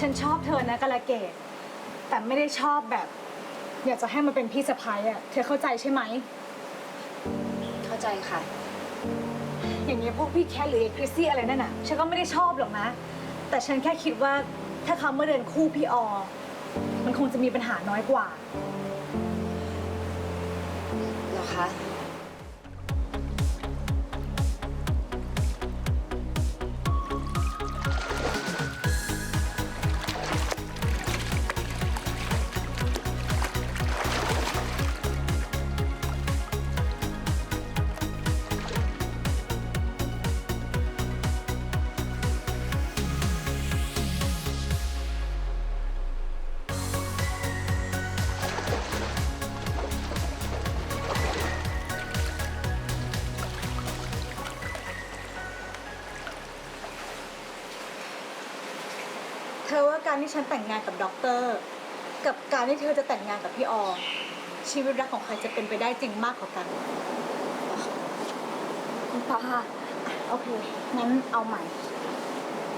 ฉันชอบเธอนะกาลเกต แต่ไม่ได้ชอบแบบ อยากจะให้มันเป็นพี่สะพ้ายอะเธอเข้าใจใช่ไหม เข้าใจค่ะ อย่างนี้ยพวกพี่แคทหรือไอ้คริสซี่อะไรนั่นน่ะ ฉันก็ไม่ได้ชอบหรอกนะ แต่ฉันแค่คิดว่าถ้าเขามาเดินคู่พี่ออ มันคงจะมีปัญหาน้อยกว่า เหรอคะ อว่าการที่ฉันแต่งงานกับด็อกเตอร์ กับการที่เธอจะแต่งงานกับพี่ออชีวิตรักของใครจะเป็นไปได้จริงมากกว่ากันคุณป้าโอเคงั้นเอาใหม่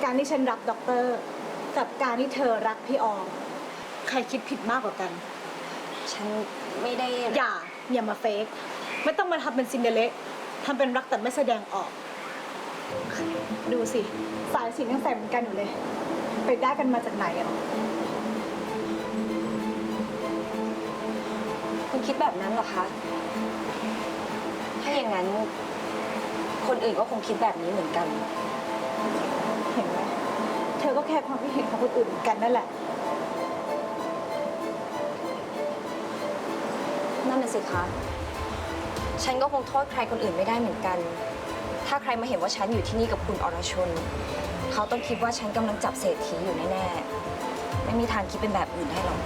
การที่ฉันรักด็อกเตอร์ กับการที่เธอรักพี่ออใครคิดผิดมากกว่ากัน ฉันไม่ได้อย่าอย่ามาเฟกไม่ต้องมาทำเป็นซินเดอเรลทำเป็นรักแต่ไม่แสดงออก ดูสิ สายสินยังใส่เหมือนกันอยู่เลย ไปได้กันมาจากไหนอะคุณคิดแบบนั้นเหรอคะ ถ้าอย่างนั้น คนอื่นก็คงคิดแบบนี้เหมือนกัน เห็นไหมเธอก็แค่ความคิดเห็นของคนอื่นเหมือนกันนั่นแหละ นั่นน่ะสิคะ ฉันก็คงโทษใครคนอื่นไม่ได้เหมือนกัน ถ้าใครมาเห็นว่าฉันอยู่ที่นี่กับคุณอรชน เขาต้องคิดว่าฉันกำลังจับเศรษฐีอยู่แน่ๆ ไม่มีทางคิดเป็นแบบอื่นได้หรอก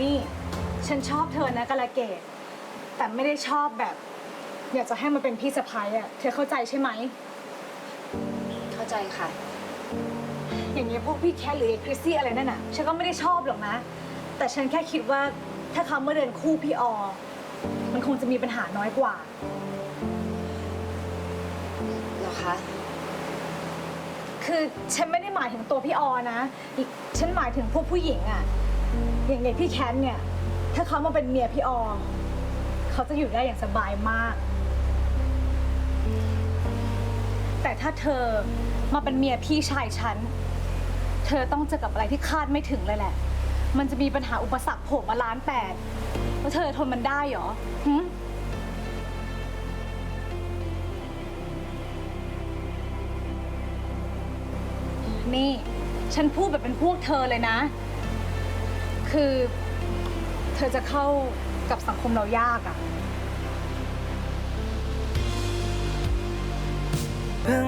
นี่ ฉันชอบเธอนะกาลเกต แต่ไม่ได้ชอบแบบ อยากจะให้มันเป็นพี่สะพ้ายอะเธอเข้าใจใช่ไหม เข้าใจค่ะ อย่างนี้ยพวกพี่แคทหรือไอ้คริสซี่อะไรนั่นน่ะ ฉันก็ไม่ได้ชอบหรอกนะ แต่ฉันแค่คิดว่าถ้าเขามาเดินคู่พี่ออ มันคงจะมีปัญหาน้อยกว่า เหรอคะ คือฉันไม่ได้หมายถึงตัวพี่ออนะอีกฉันหมายถึงพวกผู้หญิงอะอย่างอย่างพี่แคทเนี่ย ถ้าเขามาเป็นเมียพี่ออ เขาจะอยู่ได้อย่างสบายมาก แต่ถ้าเธอมาเป็นเมียพี่ชายฉัน เธอต้องเจอกับอะไรที่คาดไม่ถึงเลยแหละ มันจะมีปัญหาอุปสรรคโผล่มาล้านแปดแล้วเธอทนมันได้เหรอหึนี่ ฉันพูดแบบเป็นพวกเธอเลยนะ คือ เธอจะเข้ากับสังคมเรายากอะเพิ่ง